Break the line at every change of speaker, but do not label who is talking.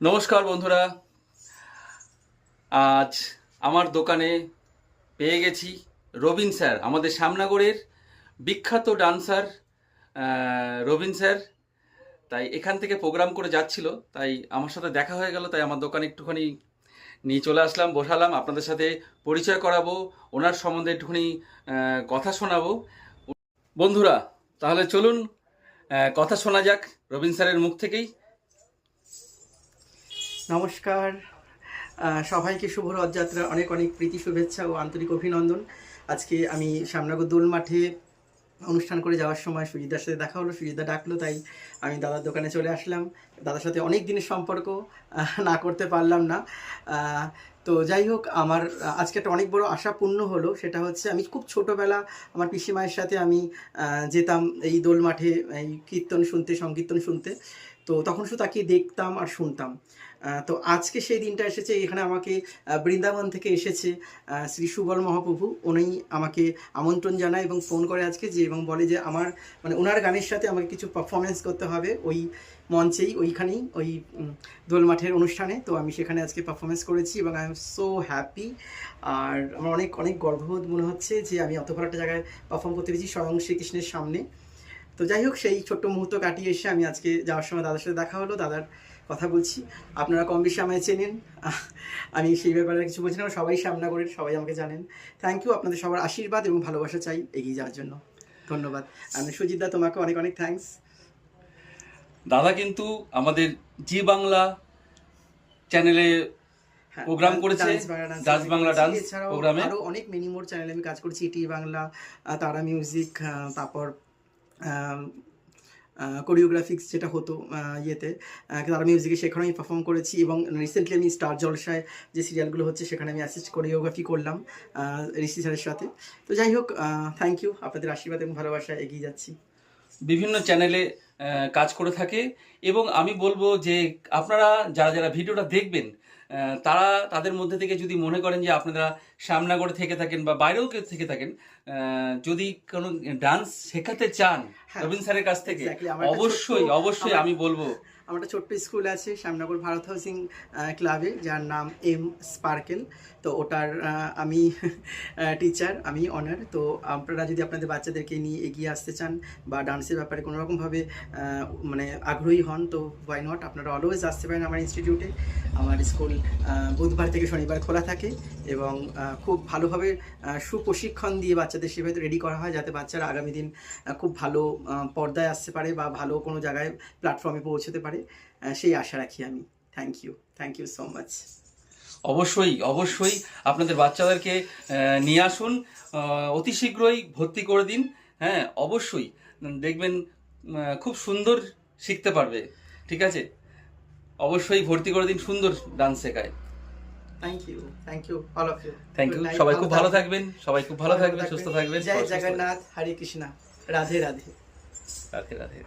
নমস্কার বন্ধুরা। আজ আমার দোকানে পেয়ে গেছি রবিন স্যার, আমাদের শ্যামনগরের বিখ্যাত ডান্সার রবিন স্যার। তাই এখান থেকে প্রোগ্রাম করে যাচ্ছিল, তাই আমার সাথে দেখা হয়ে গেল, তাই আমার দোকানে একটুখানি নিয়ে চলে আসলাম, বসালাম। আপনাদের সাথে পরিচয় করাবো, ওনার সম্বন্ধে একটুখানি কথা শোনাবো। বন্ধুরা, তাহলে চলুন কথা শোনা যাক রবিন স্যারের মুখ থেকেই।
নমস্কার। সবাইকে শুভ রথযাত্রা অনেক অনেক প্রীতি, শুভেচ্ছা ও আন্তরিক অভিনন্দন। আজকে আমি শ্যামনগর দোল মাঠে অনুষ্ঠান করে যাওয়ার সময় সুজিদার সাথে দেখা হলো সুজিদা ডাকলো, তাই আমি দাদার দোকানে চলে আসলাম। দাদার সাথে অনেক দিনের সম্পর্ক না করতে পারলাম না। তো যাই হোক, আমার আজকে একটা অনেক বড় আশা পূর্ণ হলো, সেটা হচ্ছে আমি খুব ছোটোবেলা আমার পিসিমায়ের সাথে আমি যেতাম এই দোল মাঠে এই কীর্তন শুনতে, সংকীর্তন শুনতে। তো তখন শুধু তাকে দেখতাম আর শুনতাম। তো আজকে সেই দিনটা এসেছে, এখানে আমাকে বৃন্দাবন থেকে এসেছে শ্রী সুবল মহাপ্রভু। উনি আমাকে আমন্ত্রণ জানায় এবং ফোন করে আজকে যে এবং বলে যে আমার মানে ওনার গানের সাথে আমাকে কিছু পারফরমেন্স করতে হবে ওই মঞ্চেই, ওইখানেই, ওই দোল মাঠের অনুষ্ঠানে। তো আমি সেখানে আজকে পারফরমেন্স করেছি এবং আই এম সো হ্যাপি আর আমার অনেক অনেক গর্ববোধ মনে হচ্ছে যে আমি অত ভালো একটা জায়গায় পারফর্ম করতে পেরেছি স্বয়ং শ্রীকৃষ্ণের সামনে। তো যাই হোক সেই ছোট্ট মুহূর্ত কাটিয়ে এসে আমি আজকে যাওয়ার সময় দাদার সাথে দেখা হলো দাদার কথা বলছি। আপনারা কম বেশি আমায় চেনেন। আমি সেই ব্যাপারে কিছু বলছি না সবাই সামনাগরের সবাই আমাকে জানেন। থ্যাংক ইউ আপনাদের সবার আশীর্বাদ এবং ভালোবাসা চাই এগিয়ে যাওয়ার জন্য। ধন্যবাদ। আমি সুজিত দা তোমাকে অনেক অনেক থ্যাঙ্কস
দাদা কিন্তু আমাদের জি বাংলা চ্যানেলে প্রোগ্রাম করেছে, ডান্স বাংলা ডান্স প্রোগ্রামে।
আরও অনেক মিনি মোর চ্যানেলে আমি কাজ করছি ইটি বাংলা তারা মিউজিক তারপর কোরিওগ্রাফিক্স যেটা হতো ইয়েতে তার মিউজিকে সেখানে আমি পারফর্ম করেছি এবং রিসেন্টলি আমি স্টার জলসায় যে সিরিয়ালগুলো হচ্ছে সেখানে আমি অ্যাসিস্ট কোরিওগ্রাফি করলাম ঋষি স্যারের সাথে। তো যাই হোক থ্যাংক ইউ আপনাদের আশীর্বাদ এবং ভালোবাসায় এগিয়ে যাচ্ছি।
বিভিন্ন চ্যানেলে কাজ করে থাকে। এবং আমি বলব যে আপনারা যারা যারা ভিডিওটা দেখবেন তারা তাদের মধ্যে থেকে যদি মনে করেন যে আপনারা শ্যামনগরে থেকে থাকেন বা বাইরেও কেউ থেকে থাকেন যদি কোনো ডান্স শেখাতে চান
হ্যাঁ,
রবীন স্যারের কাছ থেকে অবশ্যই অবশ্যই আমি বলব।
আমার একটা ছোট্ট স্কুল আছে শ্যামনগর ভারত হাউসিং ক্লাবে যার নাম এম স্পার্কেল। তো ওটার আমি টিচার আমি অনার তো আপনারা যদি আপনাদের বাচ্চাদেরকে নিয়ে এগিয়ে আসতে চান বা ডান্সের ব্যাপারে কোনো রকমভাবে আহ, মানে আগ্রহী হন, তো ওয়াই নট আপনারা অলওয়েজ আসতে পারেন আমার ইনস্টিটিউটে আমার স্কুল বুধবার থেকে শনিবার খোলা থাকে এবং খুব ভালোভাবে সুপ্রশিক্ষণ দিয়ে বাচ্চাদের সেভাবে রেডি করা হয় যাতে বাচ্চারা আগামী দিন খুব ভালো পর্দায় আসতে পারে বা ভালো কোনো জায়গায় প্ল্যাটফর্মে পৌঁছতে পারে। সেই আশা রাখি আমি। Thank you thank you so much
অবশ্যই অবশ্যই আপনাদের বাচ্চাদেরকে নিয়ে আসুন অতি শীঘ্রই ভর্তি করে দিন। হ্যাঁ অবশ্যই। দেখবেন খুব সুন্দর শিখতে পারবে ঠিক আছে? অবশ্যই ভর্তি করে দিন সুন্দর ডান্স শেখায়।
Thank you thank you all of you
thank you সবাই খুব ভালো থাকবেন সবাই খুব ভালো থাকবেন সুস্থ থাকবেন।
জয় জগন্নাথ হরে কৃষ্ণা রাধে রাধে।
রাধে রাধে।